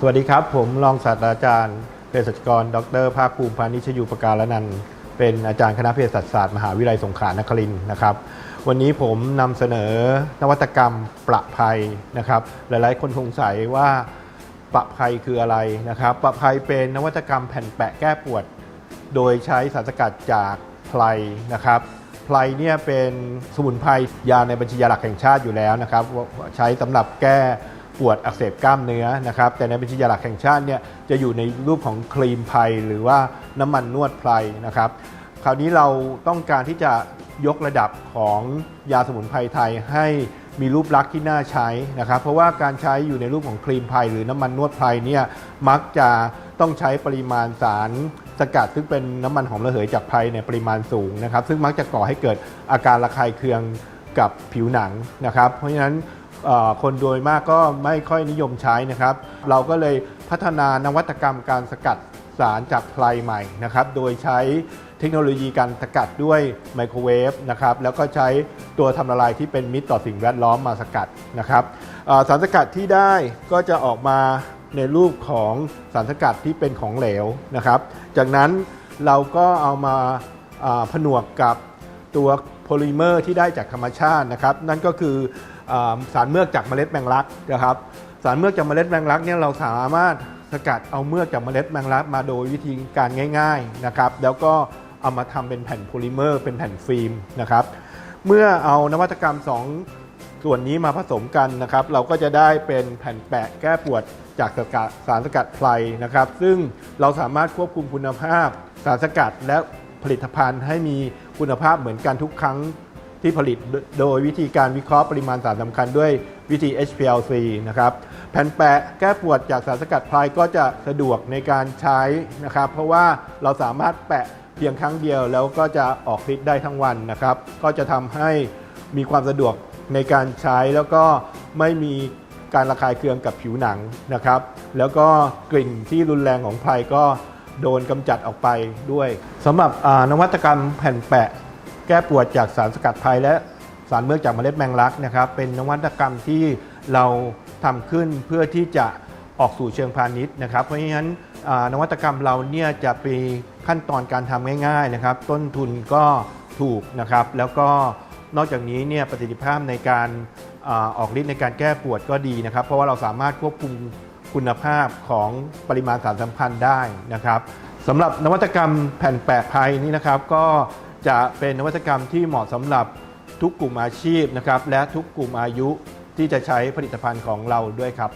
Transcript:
สวัสดีครับ ผมรองศาสตราจารย์เภสัชกร ดรภาคภูมิพานิชยูปการนันท์เป็นอาจารย์คณะเภสัชศาสตร์มหาวิทยาลัยสงขลานครินทร์นะครับ วันนี้ผมนำเสนอนวัตกรรมประภัยนะครับ หลายๆ คนสงสัยว่าประภัยคืออะไรนะครับ ประภัยเป็นนวัตกรรมแผ่นแปะแก้ปวด โดยใช้สารสกัดจากไพรนะครับไพรเนี่ยเป็นสมุนไพรยาในบัญชียาหลักแห่งชาติอยู่แล้วนะครับว่าใช้สำหรับแก้ ปวดอักเสบกล้ามเนื้อนะครับ แต่ในบัญชียาหลักแห่งชาติเนี่ยจะอยู่ในรูปของครีมไพรหรือว่าน้ำมันนวดไพรนะครับ คราวนี้เราต้องการที่จะยกระดับของยาสมุนไพรไทยให้มีรูปลักษณ์ที่น่าใช้นะครับ เพราะว่าการใช้อยู่ในรูปของครีมไพรหรือน้ำมันนวดไพรเนี่ยมักจะต้องใช้ปริมาณสารสกัดซึ่งเป็นน้ำมันหอมระเหยจากไพรในปริมาณสูงนะครับ ซึ่งมักจะก่อให้เกิดอาการระคายเคืองกับผิวหนังนะครับ เพราะฉะนั้น คนโดยมากก็ไม่ค่อยนิยมใช้นะครับ เราก็เลยพัฒนานวัตกรรมการสกัดสารจากไพรใหม่นะครับโดยใช้เทคโนโลยีการสกัดด้วยไมโครเวฟนะครับแล้วก็ใช้ตัวทำละลายที่เป็นมิตรต่อสิ่งแวดล้อมมาสกัดนะครับสารสกัดที่ได้ก็จะออกมาในรูปของสารสกัดที่เป็นของเหลวนะครับ จากนั้นเราก็เอามาผนวกกับ ตัวโพลิเมอร์ที่ได้จากธรรมชาตินะครับ นั่นก็คืออสารเมือกจากเมล็ดแมงลักนะครับ สารเมือกจากเมล็ดแมงลักเนี่ยเราสามารถสกัดเอาเมือกจากเมล็ดแมงลักมาโดยวิธีการง่าย ๆนะครับ แล้วก็เอามาทำเป็นแผ่นโพลิเมอร์ เป็นแผ่นฟิล์มนะครับ เมื่อเอานวัตกรรม 2 ส่วนนี้มาผสมกันนะครับ เราก็จะได้เป็นแผ่นแปะแก้ปวดจากสกัดสารสกัดไพรนะครับ ซึ่งเราสามารถควบคุมคุณภาพสารสกัดและผลิตภัณฑ์ให้มี คุณภาพเหมือนกันทุกครั้งที่ผลิตโดยวิธีการวิเคราะห์ปริมาณสารสำคัญด้วยวิธี HPLC นะครับแผ่นแปะแก้ปวดจากสารสกัดไพรก็จะสะดวกในการใช้นะครับ เพราะว่าเราสามารถแปะเพียงครั้งเดียวแล้วก็จะออกฤทธิ์ได้ทั้งวันนะครับ ก็จะทำให้มีความสะดวกในการใช้แล้วก็ไม่มีการระคายเคืองกับผิวหนังนะครับ แล้วก็กลิ่นที่รุนแรงของไพรก็ โดนกำจัดออกไปด้วยสำหรับนวัตกรรมแผ่นแปะ แก้ปวดจากสารสกัดไพรและสารเมือกจากเมล็ดแมงลักนะครับ เป็นนวัตกรรมที่เราทำขึ้นเพื่อที่จะออกสู่เชิงพาณิชย์นะครับ เพราะฉะนั้นนวัตกรรมเราเนี่ยจะมีขั้นตอนการทำง่ายๆนะครับ ต้นทุนก็ถูกนะครับ แล้วก็นอกจากนี้เนี่ยประสิทธิภาพในการออกฤทธิ์ในการแก้ปวดก็ดีนะครับ เพราะว่าเราสามารถควบคุม คุณภาพของปริมาณสารสัมพันธ์ได้นะครับสำหรับนวัตกรรมแผ่นแปะภัยนี้นะครับ ก็จะเป็นนวัตกรรมที่เหมาะสำหรับทุกกลุ่มอาชีพนะครับและทุกกลุ่มอายุที่จะใช้ผลิตภัณฑ์ของเราด้วยครับ